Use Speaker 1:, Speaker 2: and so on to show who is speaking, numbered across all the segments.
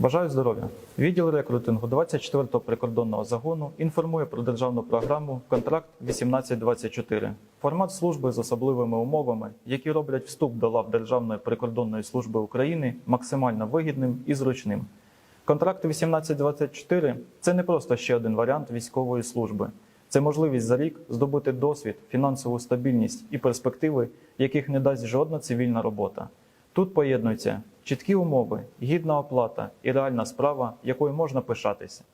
Speaker 1: Бажаю здоров'я! Відділ рекрутингу 24-го прикордонного загону інформує про державну програму Контракт 1824. Формат служби з особливими умовами, які роблять вступ до лав Державної прикордонної служби України максимально вигідним і зручним. Контракт 1824 це не просто ще один варіант військової служби. Це можливість за рік здобути досвід, фінансову стабільність і перспективи, яких не дасть жодна цивільна робота. Тут поєднуються чіткі умови, гідна оплата і реальна справа, якою можна пишатися.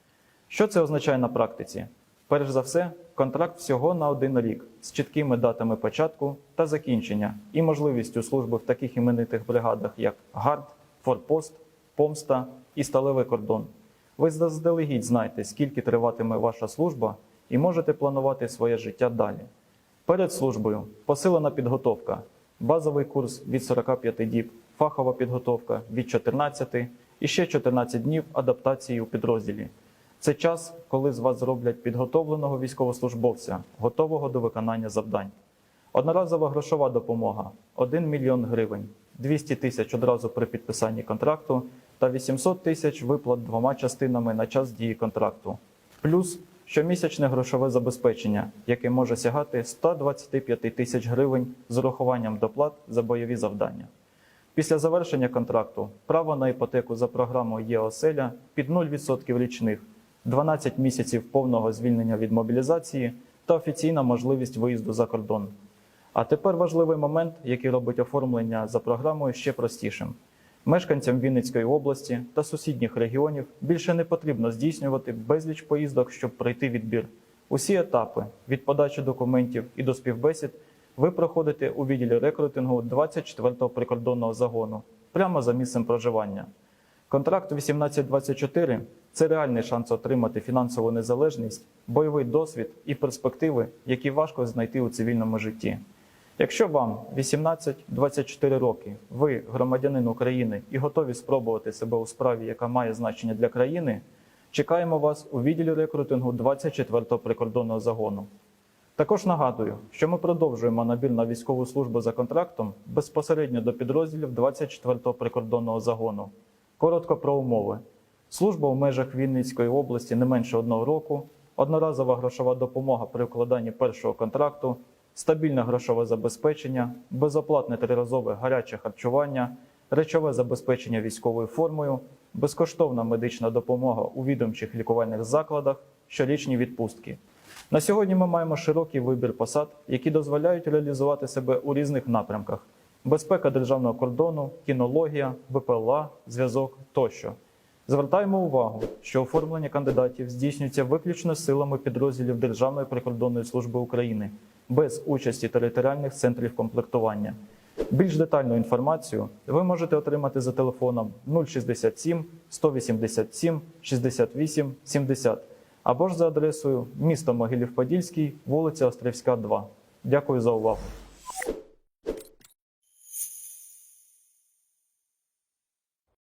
Speaker 1: Що це означає на практиці? Перш за все, контракт всього на один рік з чіткими датами початку та закінчення і можливістю служби в таких іменитих бригадах, як ГАРД, Форпост, Помста і Сталевий кордон. Ви заздалегідь знаєте, скільки триватиме ваша служба, і можете планувати своє життя далі. Перед службою посилена підготовка, базовий курс від 45 діб, фахова підготовка від 14 і ще 14 днів адаптації у підрозділі. Це час, коли з вас зроблять підготовленого військовослужбовця, готового до виконання завдань. Одноразова грошова допомога 1 мільйон гривень, 200 тисяч одразу при підписанні контракту та 800 тисяч виплат двома частинами на час дії контракту. Плюс щомісячне грошове забезпечення, яке може сягати 125 тисяч гривень з урахуванням доплат за бойові завдання. Після завершення контракту право на іпотеку за програмою ЄОСЕЛЯ під 0% річних, 12 місяців повного звільнення від мобілізації та офіційна можливість виїзду за кордон. А тепер важливий момент, який робить оформлення за програмою ще простішим. Мешканцям Вінницької області та сусідніх регіонів більше не потрібно здійснювати безліч поїздок, щоб пройти відбір. Усі етапи від подачі документів і до співбесід ви проходите у відділі рекрутингу 24-го прикордонного загону прямо за місцем проживання. Контракт 1824 це реальний шанс отримати фінансову незалежність, бойовий досвід і перспективи, які важко знайти у цивільному житті. Якщо вам 18-24 роки, ви громадянин України і готові спробувати себе у справі, яка має значення для країни, чекаємо вас у відділі рекрутингу 24-го прикордонного загону. Також нагадую, що ми продовжуємо набір на військову службу за контрактом безпосередньо до підрозділів 24-го прикордонного загону. Коротко про умови. Служба у межах Вінницької області не менше одного року, одноразова грошова допомога при укладанні першого контракту, стабільне грошове забезпечення, безоплатне триразове гаряче харчування, речове забезпечення військовою формою, безкоштовна медична допомога у відомчих лікувальних закладах, щорічні відпустки. На сьогодні ми маємо широкий вибір посад, які дозволяють реалізувати себе у різних напрямках: безпека державного кордону, кінологія, БПЛА, зв'язок тощо. Звертаємо увагу, що оформлення кандидатів здійснюється виключно силами підрозділів Державної прикордонної служби України без участі територіальних центрів комплектування. Більш детальну інформацію ви можете отримати за телефоном 067 187 68 70 або ж за адресою місто Могилів-Подільський, вулиця Острівська, 2. Дякую за увагу.